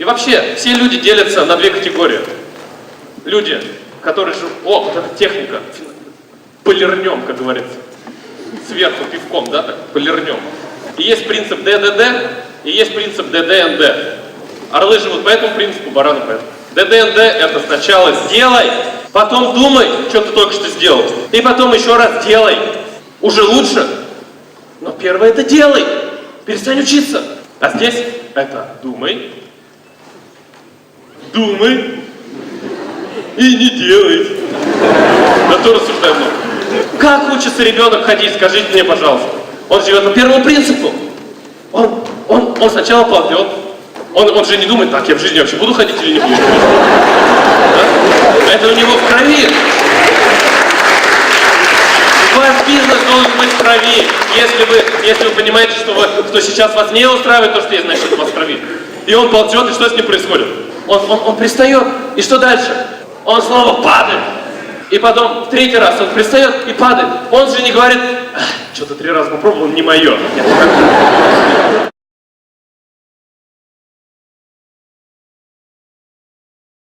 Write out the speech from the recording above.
И вообще, все люди делятся на две категории. Люди, которые живут... О, вот эта техника. Полирнем, как говорится. Сверху пивком, да, так, полирнем. И есть принцип ДДД, и есть принцип ДДНД. Орлы живут по этому принципу, бараны по этому. ДДНД это сначала сделай, потом думай, что ты только что сделал. И потом еще раз делай. Уже лучше. Но первое это делай. Перестань учиться. А здесь это думай, думай и не делай. На то рассуждаем. Как учится ребенок ходить, скажите мне, пожалуйста. Он живет по первому принципу. Он, он, он сначала ползет. Он, он же не думает, так, я в жизни вообще буду ходить или не буду. Да? Это у него в крови. Ваш бизнес должен быть в крови. Если вы, если вы понимаете, что, вы, что сейчас вас не устраивает то, что есть, значит, у вас в крови. И он ползет, и что с ним происходит? Он, он, он пристает, и что дальше? Он снова падает. И потом третий раз он пристает и падает. Он же не говорит, что-то три раза попробовал, не мое.